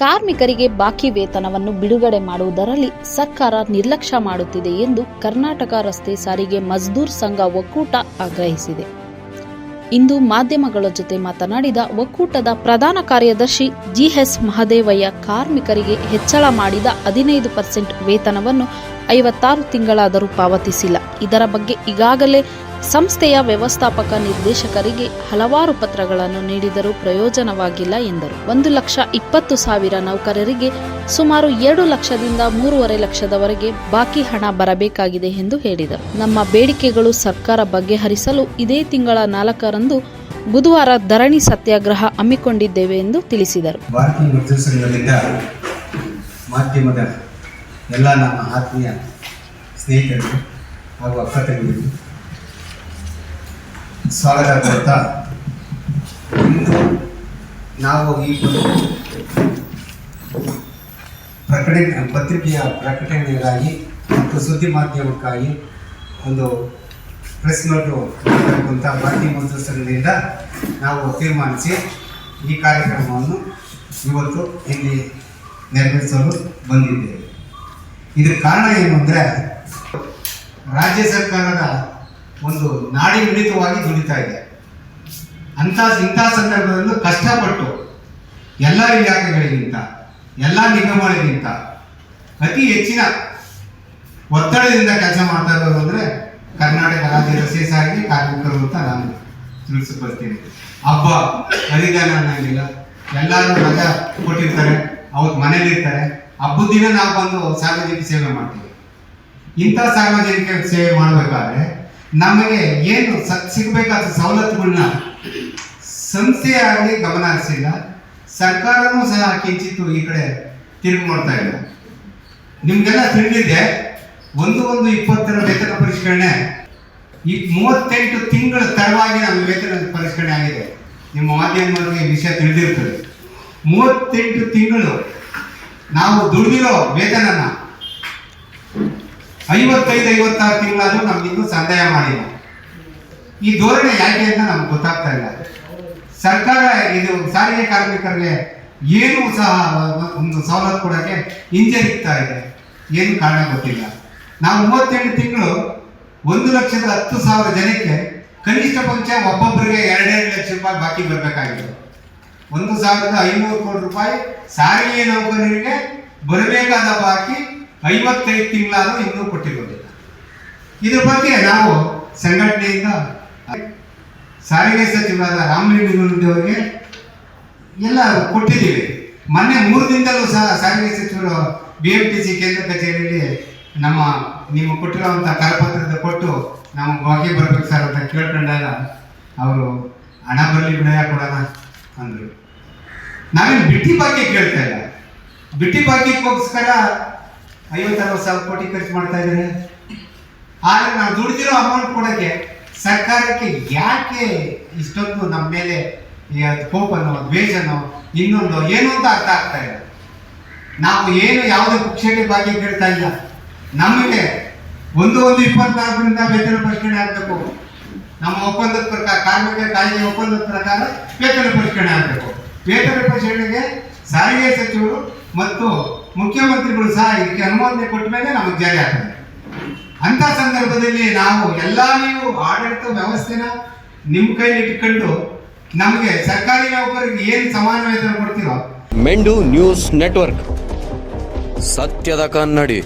ಕಾರ್ಮಿಕರಿಗೆ ಬಾಕಿ ವೇತನವನ್ನು ಬಿಡುಗಡೆ ಮಾಡುವುದರಲ್ಲಿ ಸರ್ಕಾರ ನಿರ್ಲಕ್ಷ್ಯ ಮಾಡುತ್ತಿದೆ ಎಂದು ಕರ್ನಾಟಕ ರಸ್ತೆ ಸಾರಿಗೆ ಮಜ್ದೂರ್ ಸಂಘ ಒಕ್ಕೂಟ ಆಗ್ರಹಿಸಿದೆ. ಇಂದು ಮಾಧ್ಯಮಗಳ ಜೊತೆ ಮಾತನಾಡಿದ ಒಕ್ಕೂಟದ ಪ್ರಧಾನ ಕಾರ್ಯದರ್ಶಿ ಜಿಎಸ್ ಮಹದೇವಯ್ಯ, ಕಾರ್ಮಿಕರಿಗೆ ಹೆಚ್ಚಳ ಮಾಡಿದ ಹದಿನೈದು ಪರ್ಸೆಂಟ್ ವೇತನವನ್ನು ಐವತ್ತಾರು ತಿಂಗಳಾದರೂ ಪಾವತಿಸಿಲ್ಲ. ಇದರ ಬಗ್ಗೆ ಈಗಾಗಲೇ ಸಂಸ್ಥೆಯ ವ್ಯವಸ್ಥಾಪಕ ನಿರ್ದೇಶಕರಿಗೆ ಹಲವಾರು ಪತ್ರಗಳನ್ನು ನೀಡಿದರೂ ಪ್ರಯೋಜನವಾಗಿಲ್ಲ ಎಂದರು. ಒಂದು ಲಕ್ಷ ಇಪ್ಪತ್ತು ಸಾವಿರ ನೌಕರರಿಗೆ ಸುಮಾರು ಎರಡು ಲಕ್ಷದಿಂದ ಮೂರುವರೆ ಲಕ್ಷದವರೆಗೆ ಬಾಕಿ ಹಣ ಬರಬೇಕಾಗಿದೆ ಎಂದು ಹೇಳಿದರು. ನಮ್ಮ ಬೇಡಿಕೆಗಳು ಸರ್ಕಾರ ಬಗೆಹರಿಸಲು ಇದೇ ತಿಂಗಳ ನಾಲ್ಕರಂದು ಬುಧವಾರ ಧರಣಿ ಸತ್ಯಾಗ್ರಹ ಹಮ್ಮಿಕೊಂಡಿದ್ದೇವೆ ಎಂದು ತಿಳಿಸಿದರು. ಮಾಧ್ಯಮದ ಎಲ್ಲ ನಮ್ಮ ಆತ್ಮೀಯ ಸ್ನೇಹಿತರು ಹಾಗೂ ಅಕ್ಕ ಸ್ವಾಗತ ಕೊಡ್ತಾ. ಇಂದು ನಾವು ಈ ಒಂದು ಪ್ರಕಟಣೆ, ಪತ್ರಿಕೆಯ ಪ್ರಕಟಣೆಗಾಗಿ ಮತ್ತು ಸುದ್ದಿ ಮಾಧ್ಯಮಕ್ಕಾಗಿ ಒಂದು ಪ್ರೆಸ್ ನೋಟು ಅಂತ ಭಾರತೀಯ ಮಜ್ದೂರ್ ನಾವು ತೀರ್ಮಾನಿಸಿ ಈ ಕಾರ್ಯಕ್ರಮವನ್ನು ಇವತ್ತು ಇಲ್ಲಿ ನೆರವೇರಿಸಲು ಬಂದಿದ್ದೇವೆ. ಇದಕ್ಕೆ ಕಾರಣ ಏನು ಅಂದರೆ, ರಾಜ್ಯ ಸರ್ಕಾರದ ಒಂದು ನಾಡಿ ಮಿಡಿತವಾಗಿ ದುಡಿತಾ ಇದೆ. ಅಂಥ, ಇಂಥ ಸಂದರ್ಭದಲ್ಲೂ ಕಷ್ಟಪಟ್ಟು ಎಲ್ಲ ಇಲಾಖೆಗಳಿಗಿಂತ, ಎಲ್ಲ ನಿಗಮಗಳಿಗಿಂತ ಅತಿ ಹೆಚ್ಚಿನ ಒತ್ತಡದಿಂದ ಕೆಲಸ ಮಾಡ್ತಾ ಇರೋದು ಅಂದರೆ ಕರ್ನಾಟಕ ರಾಜ್ಯ ರಸ್ತೆ ಕಾರ್ಮಿಕರು ಅಂತ ನಾನು ತಿಳಿಸಿಕೊಳ್ತೀನಿ. ಹಬ್ಬ, ಹರಿದಾನ ಅನ್ನಂಗಿಲ್ಲ. ಎಲ್ಲರೂ ರಜಾ ಕೊಟ್ಟಿರ್ತಾರೆ ಅವತ್ತು ಮನೇಲಿರ್ತಾರೆ ಹಬ್ಬದ ದಿನ ನಾವು ಬಂದು ಸಾರ್ವಜನಿಕ ಸೇವೆ ಮಾಡ್ತೀವಿ. ಇಂಥ ಸಾರ್ವಜನಿಕ ಸೇವೆ ಮಾಡಬೇಕಾದ್ರೆ ನಮಗೆ ಏನು ಸಿಗಬೇಕಾದ ಸವಲತ್ತುಗಳನ್ನ ಸಂಸ್ಥೆ ಆಗಲಿ ಗಮನ ಹರಿಸಿಲ್ಲ. ಸರ್ಕಾರನೂ ಸಹ ಕಿಂಚಿತ್ತು ಈ ಕಡೆ ತಿರುಗಿ ನೋಡ್ತಾ ಇಲ್ಲ. ನಿಮ್ಗೆಲ್ಲ ತಿಳಿದಿದೆ, ಒಂದು ಒಂದು ಇಪ್ಪತ್ತರ ವೇತನ ಪರಿಷ್ಕರಣೆ, ಈ ಮೂವತ್ತೆಂಟು ತಿಂಗಳ ತಡವಾಗಿ ನಮ್ಮ ವೇತನ ಪರಿಷ್ಕರಣೆ ಆಗಿದೆ. ನಿಮ್ಮ ಮಾಧ್ಯಮದವರಿಗೆ ಈ ವಿಷಯ ತಿಳಿದಿರ್ತದೆ. ಮೂವತ್ತೆಂಟು ತಿಂಗಳು ನಾವು ದುಡಿದಿರೋ ವೇತನನ ಐವತ್ತೈದು, ಐವತ್ತಾರು ತಿಂಗಳಾದ್ರೂ ನಮ್ಗೆ ಇನ್ನೂ ಸಂದಾಯ ಮಾಡಿಲ್ಲ. ಈ ಧೋರಣೆ ಯಾಕೆ ಅಂತ ನಮ್ಗೆ ಗೊತ್ತಾಗ್ತಾ ಇಲ್ಲ. ಸರ್ಕಾರ ಇದು ಸಾರಿಗೆ ಕಾರ್ಮಿಕರಿಗೆ ಏನೂ ಸಹ ಒಂದು ಸವಲತ್ತು ಕೊಡೋಕ್ಕೆ ಹಿಂಜರಿಗ್ತಾ ಇದೆ. ಏನು ಕಾರಣ ಗೊತ್ತಿಲ್ಲ. ನಾವು ಮೂವತ್ತೆಂಟು ತಿಂಗಳು ಒಂದು ಲಕ್ಷದ ಹತ್ತು ಸಾವಿರ ಜನಕ್ಕೆ ಕನಿಷ್ಠ ಪಕ್ಷ ಒಬ್ಬೊಬ್ಬರಿಗೆ ಎರಡೆರಡು ಲಕ್ಷ ರೂಪಾಯಿ ಬಾಕಿ ಬರಬೇಕಾಗಿದೆ. ಒಂದು ಸಾವಿರದ ಐನೂರು ಕೋಟಿ ರೂಪಾಯಿ ಸಾರಿಗೆ ನೌಕರರಿಗೆ ಬರಬೇಕಾದ ಬಾಕಿ ಐವತ್ತೈದು ತಿಂಗಳಾದರೂ ಇನ್ನೂ ಕೊಟ್ಟಿರೋದಿಲ್ಲ. ಇದ್ರ ಬಗ್ಗೆ ನಾವು ಸಂಘಟನೆಯಿಂದ ಸಾರಿಗೆ ಸಚಿವರಾದ ರಾಮಲಿಂಗನವರಿಗೆ ಎಲ್ಲ ಕೊಟ್ಟಿದ್ದೀವಿ. ಮೊನ್ನೆ ಮೂರು ದಿನದಲ್ಲೂ ಸಹ ಸಾರಿಗೆ ಸಚಿವರು ಬಿ ಎಂ ಟಿ ಸಿ ಕೇಂದ್ರ ಕಚೇರಿಯಲ್ಲಿ ನಮ್ಮ, ನೀವು ಕೊಟ್ಟಿರುವಂಥ ಕರಪತ್ರದ ಕೊಟ್ಟು ನಾವು ಬಾಕಿ ಬರಬೇಕು ಸರ್ ಅಂತ ಕೇಳ್ಕೊಂಡಾಗ ಅವರು ಹಣ ಬರಲಿ ಬಿಡಯ ಕೊಡೋಣ ಅಂದರು. ನಾವೇನು ಬಿಟ್ಟಿ ಬಾಕಿ ಕೇಳ್ತಾ ಇಲ್ಲ. ಬಿಟ್ಟಿ ಬಾಕಿಗೋಸ್ಕರ ಐವತ್ತರವತ್ತು ಸಾವಿರ ಕೋಟಿ ಖರ್ಚು ಮಾಡ್ತಾ ಇದ್ದಾರೆ. ಆದರೆ ನಾವು ದುಡಿದಿರೋ ಅಮೌಂಟ್ ಕೊಡೋಕ್ಕೆ ಸರ್ಕಾರಕ್ಕೆ ಯಾಕೆ ಇಷ್ಟೊಂದು ನಮ್ಮ ಮೇಲೆ ಕೋಪನೋ ದ್ವೇಷನೋ ಇನ್ನೊಂದು ಏನು ಅಂತ ಅರ್ಥ ಆಗ್ತಾ ಇಲ್ಲ. ನಾವು ಏನು ಯಾವುದೇ ಪಕ್ಷಕ್ಕೆ ಬಾಕಿ ಕೇಳ್ತಾ ಇಲ್ಲ. ನಮಗೆ ಒಂದು ಒಂದು ಇಪ್ಪತ್ನಾಲ್ಕರಿಂದ ವೇತನ ಪರಿಷ್ಕರಣೆ ಆಗಬೇಕು. ನಮ್ಮ ಒಪ್ಪಂದದ ಪ್ರಕಾರ ಕಾರ್ಮಿಕ ಕಾಯ್ದೆ ಒಪ್ಪಂದದ ಪ್ರಕಾರ ವೇತನ ಪರಿಷ್ಕರಣೆ ಆಗಬೇಕು. ವೇತನ ಪರಿಷ್ಕರಣೆಗೆ ಸಾರಿಗೆ ಸಚಿವರು ಮತ್ತು ಮುಖ್ಯಮಂತ್ರಿಗಳು ಸಹ ಇದಕ್ಕೆ ಅನುಮೋದನೆ ಕೊಟ್ಟ ಮೇಲೆ ನಮಗೆ ಜಾರಿ ಆಗ್ತದೆ. ಅಂತ ಸಂದರ್ಭದಲ್ಲಿ ನಾವು ಎಲ್ಲ ನೀವು ಆಡಳಿತ ವ್ಯವಸ್ಥೆನ ನಿಮ್ಮ ಕೈಲಿ ಇಟ್ಕೊಂಡು ನಮಗೆ ಸರ್ಕಾರಿ ನೌಕರರಿಗೆ ಏನು ಸಮಾನ ವೇತನ ಕೊಡ್ತೀರೋ? ಮೆಂಡು ನ್ಯೂಸ್ ನೆಟ್ವರ್ಕ್. ಸತ್ಯದ ಕನ್ನಡಿ.